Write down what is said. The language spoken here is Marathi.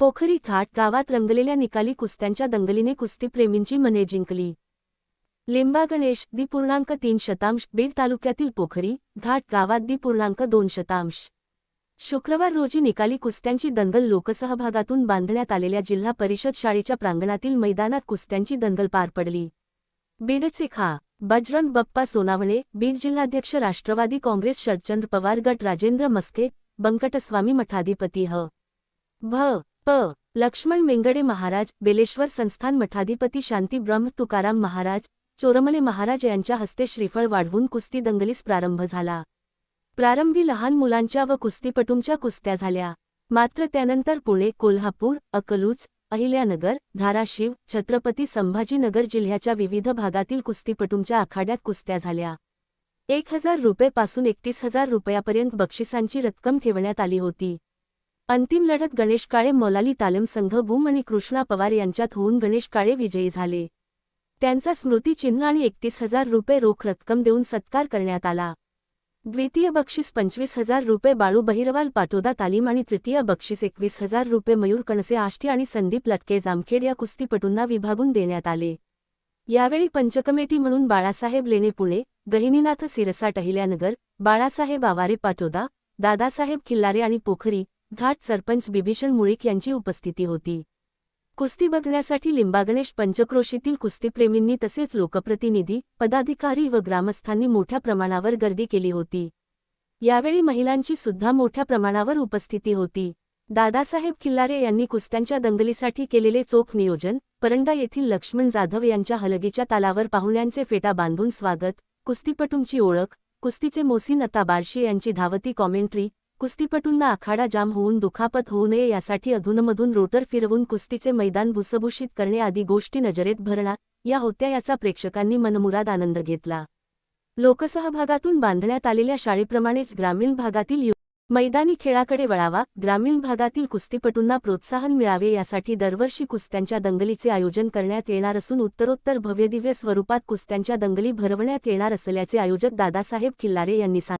पोखरी घाट गावात रंगलेल्या निकाली कुस्त्यांच्या दंगलीने कुस्तीप्रेमींची मने जिंकली. लिंबा गणेश दि पूर्णांक तीन शतांश बीड तालुक्यातील पोखरी घाट गावात दि पूर्णांक दोन शतांश. शुक्रवार रोजी निकाली कुस्त्यांची दंगल लोकसहभागातून बांधण्यात आलेल्या जिल्हा परिषद शाळेच्या प्रांगणातील मैदानात कुस्त्यांची दंगल पार पडली. बीडचे खा. बजरंग बप्पा सोनावणे बीड जिल्हाध्यक्ष राष्ट्रवादी काँग्रेस शरदचंद्र पवार गट राजेंद्र मस्के बंकटस्वामी मठाधिपती ह. भ. प. लक्ष्मण मेंगडे महाराज बेलेश्वर संस्थान मठाधिपती शांती ब्रह्म तुकाराम महाराज चोरमले महाराज यांच्या हस्ते श्रीफळ वाढवून कुस्ती दंगलीस प्रारंभ झाला. प्रारंभी लहान मुलांच्या व कुस्तीपटूंच्या कुस्त्या झाल्या. मात्र त्यानंतर पुणे कोल्हापूर अकलूज अहिल्यानगर धाराशिव छत्रपती संभाजीनगर जिल्ह्याच्या विविध भागातील कुस्तीपटूंच्या आखाड्यात कुस्त्या झाल्या. एक हजार रुपये एकतीस हजार रुपयापर्यंत बक्षिसांची रक्कम ठेवण्यात आली होती. अंतिम लढत गणेश काळे मौलाली तालम संघ भूम आणि कृष्णा पवार यांच्यात होऊन गणेश काळे विजयी झाले. त्यांचा स्मृतिचिन्ह आणि एकतीस हजार रुपये रोख रक्कम देऊन सत्कार करण्यात आला. द्वितीय बक्षीस पंचवीस हजार रुपये बाळू बहिरवाल पाटोदा तालीम आणि तृतीय बक्षीस एकवीस हजार रुपये मयूर कणसे आष्टी आणि संदीप लटके जामखेड या कुस्तीपटूंना विभागून देण्यात आले. यावेळी पंचकमेटी म्हणून बाळासाहेब लेणे पुणे गहिनीनाथ सिरसाट अहिल्यानगर बाळासाहेब आवारे पाटोदा दादासाहेब खिल्लारे आणि पोखरी घाट सरपंच बिभीषण मुळीक यांची उपस्थिती होती. कुस्ती बघण्यासाठी लिंबागणेश पंचक्रोशीतील कुस्तीप्रेमींनी तसेच लोकप्रतिनिधी पदाधिकारी व ग्रामस्थांनी मोठ्या प्रमाणावर गर्दी केली होती. यावेळी महिलांची सुद्धा मोठ्या प्रमाणावर उपस्थिती होती. दादासाहेब खिल्लारे यांनी कुस्त्यांच्या दंगलीसाठी केलेले चोख नियोजन परंडा येथील लक्ष्मण जाधव यांच्या हलगीच्या तालावर पाहुण्यांचे फेटा बांधून स्वागत कुस्तीपटूंची ओळख कुस्तीचे मोसीन अता बारशी यांची धावती कॉमेंट्री कुस्तीपटूंना आखाडा जाम होऊन दुखापत होऊ नये यासाठी अधूनमधून रोटर फिरवून कुस्तीचे मैदान भुसभूषित करणे आदी गोष्टी नजरेत भरणा या होत्या याचा प्रेक्षकांनी मनमुराद आनंद घेतला. लोकसहभागातून बांधण्यात आलेल्या शाळेप्रमाणेच ग्रामीण भागातील यु मैदानी खेळाकडे वळावा ग्रामीण भागातील कुस्तीपटूंना प्रोत्साहन मिळावे यासाठी दरवर्षी कुस्त्यांच्या दंगलीचे आयोजन करण्यात येणार असून उत्तरोत्तर भव्यदिव्य स्वरूपात कुस्त्यांच्या दंगली भरवण्यात येणार असल्याचे आयोजक दादासाहेब खिल्लारे यांनी सांगितले